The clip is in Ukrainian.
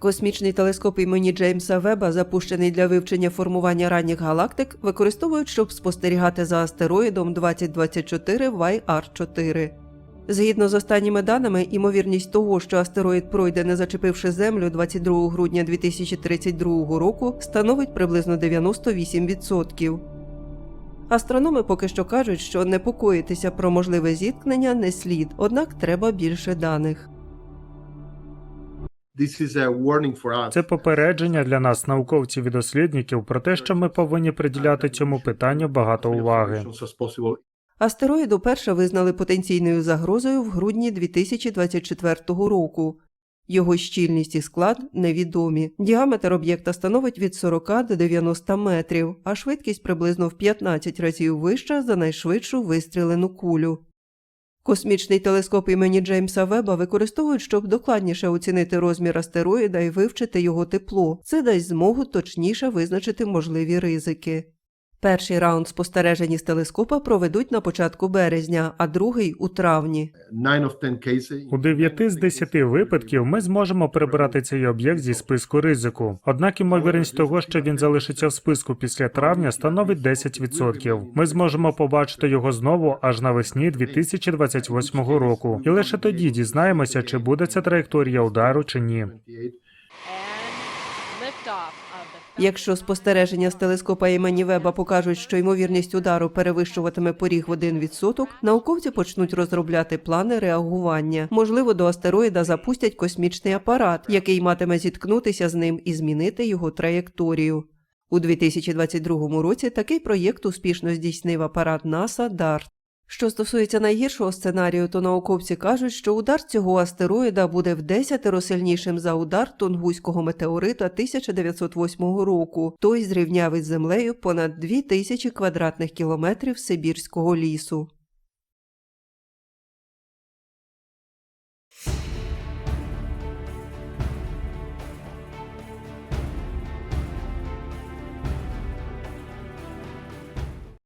Космічний телескоп імені Джеймса Веба, запущений для вивчення формування ранніх галактик, використовують, щоб спостерігати за астероїдом 2024 YR4. Згідно з останніми даними, імовірність того, що астероїд пройде, не зачепивши Землю 22 грудня 2032 року, становить приблизно 98%. Астрономи поки що кажуть, що непокоїтися про можливе зіткнення не слід, однак треба більше даних. Це попередження для нас, науковців і дослідників, про те, що ми повинні приділяти цьому питанню багато уваги. Астероїд уперше визнали потенційною загрозою в грудні 2024 року. Його щільність і склад невідомі. Діаметр об'єкта становить від 40 до 90 метрів, а швидкість приблизно в 15 разів вища за найшвидшу вистрілену кулю. Космічний телескоп імені Джеймса Веба використовують, щоб докладніше оцінити розмір астероїда і вивчити його тепло. Це дасть змогу точніше визначити можливі ризики. Перший раунд спостережень із телескопа проведуть на початку березня, а другий у травні. У 9 з 10 випадків ми зможемо прибрати цей об'єкт зі списку ризику. Однак ймовірність того, що він залишиться в списку після травня, становить 10%. Ми зможемо побачити його знову аж навесні 2028 року, і лише тоді дізнаємося, чи буде ця траєкторія удару чи ні. Якщо спостереження з телескопа імені Веба покажуть, що ймовірність удару перевищуватиме поріг в 1%, науковці почнуть розробляти плани реагування. Можливо, до астероїда запустять космічний апарат, який матиме зіткнутися з ним і змінити його траєкторію. У 2022 році такий проєкт успішно здійснив апарат НАСА DART. Що стосується найгіршого сценарію, то науковці кажуть, що удар цього астероїда буде в десятеро сильнішим за удар тунгуського метеорита 1908 року. Той зрівняв із землею понад 2000 квадратних кілометрів сибірського лісу.